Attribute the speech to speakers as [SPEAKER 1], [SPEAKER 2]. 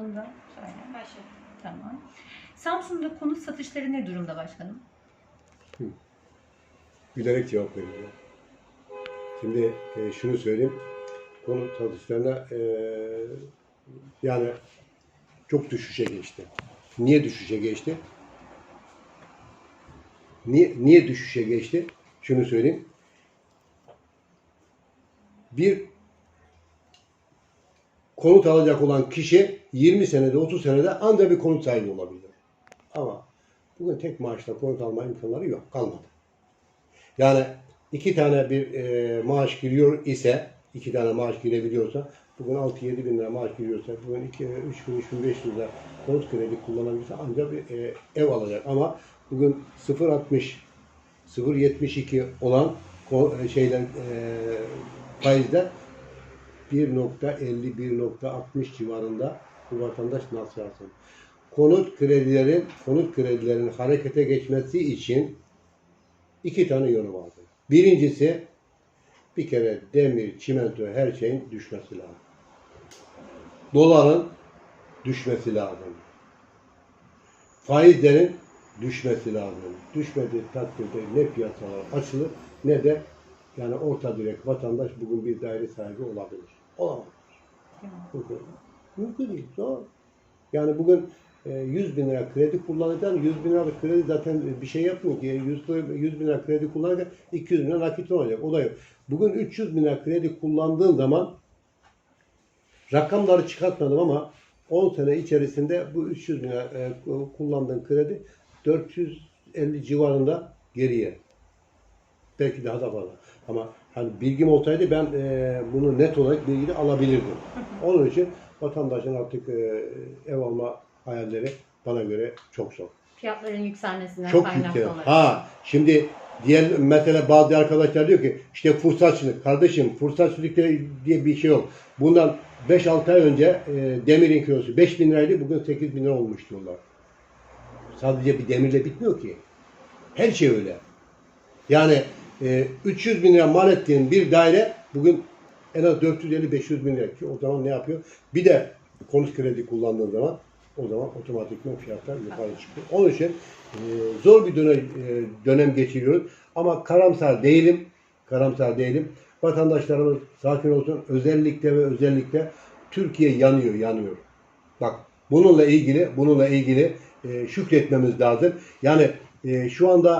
[SPEAKER 1] olduğunda söyle.
[SPEAKER 2] Başladım.
[SPEAKER 1] Tamam. Samsun'da konut satışları ne durumda başkanım?
[SPEAKER 3] Gülerek cevap veriyorum. Şimdi e, şunu söyleyeyim. Konut satışlarına e, yani çok düşüşe geçti. Niye düşüşe geçti? Niye, niye düşüşe geçti? Şunu söyleyeyim. Bir konut alacak olan kişi 20 senede 30 senede ancak bir konut sahibi olabilir. Ama bugün tek maaşla konut alma imkanları yok. Kalmadı. Yani iki tane bir e, maaş giriyor ise, iki tane maaş girebiliyorsa, bugün 6-7 bin lira maaş giriyorsa, bugün 2, 3 bin, 3 bin 500 lira konut kredi kullanabilirse ancak bir e, ev alacak. Ama bugün 0.60, 0.72 olan e, şeyler e, faizler 1.50-1.60 civarında bu vatandaş nasıl alsın? Konut kredilerin, konut kredilerin harekete geçmesi için iki tane yönü vardır. Birincisi bir kere demir, çimento her şeyin düşmesi lazım. Doların düşmesi lazım. Faizlerin düşmesi lazım. Düşmediği takdirde ne piyasalar açılır ne de yani orta direkt vatandaş bugün bir daire sahibi olabilir.
[SPEAKER 1] Mi?
[SPEAKER 3] Mümkün, mümkün değil. Zor. Yani bugün e, 100 bin lira kredi kullanacaksın. 100 bin liralık kredi zaten bir şey yapmıyor ki. 100, lira- 100 bin lira kredi kullanırken 200 bin lira nakit olacak. O da yok. Bugün 300 bin lira kredi kullandığın zaman rakamları çıkartmadım ama 10 sene içerisinde bu 300 bin lira e, kullandığın kredi 450 civarında geriye. Belki daha da fazla. Ama hani bilgim olsaydı ben e, bunu net olarak bilgi alabilirdim. Onun için vatandaşın artık e, ev alma hayalleri bana göre çok zor.
[SPEAKER 1] Fiyatların yükselmesinden
[SPEAKER 3] Çok
[SPEAKER 1] kaynaklı
[SPEAKER 3] yüksek.
[SPEAKER 1] olarak.
[SPEAKER 3] Ha şimdi diğer mesela bazı arkadaşlar diyor ki işte fırsatçılık. Kardeşim fırsatçılık diye bir şey yok. Bundan 5-6 ay önce e, demirin kilosu 5 bin liraydı bugün 8 bin lira olmuş diyorlar. Sadece bir demirle bitmiyor ki. Her şey öyle. Yani e, 300 bin lira mal ettiğin bir daire bugün en az 450-500 bin lira ki o zaman ne yapıyor? Bir de konut kredi kullandığın zaman o zaman otomatikman fiyatlar yukarı çıkıyor. Onun için e, zor bir dönem, e, dönem geçiriyoruz. Ama karamsar değilim. Karamsar değilim. Vatandaşlarımız sakin olsun. Özellikle ve özellikle Türkiye yanıyor, yanıyor. Bak bununla ilgili, bununla ilgili e, şükretmemiz lazım. Yani şu anda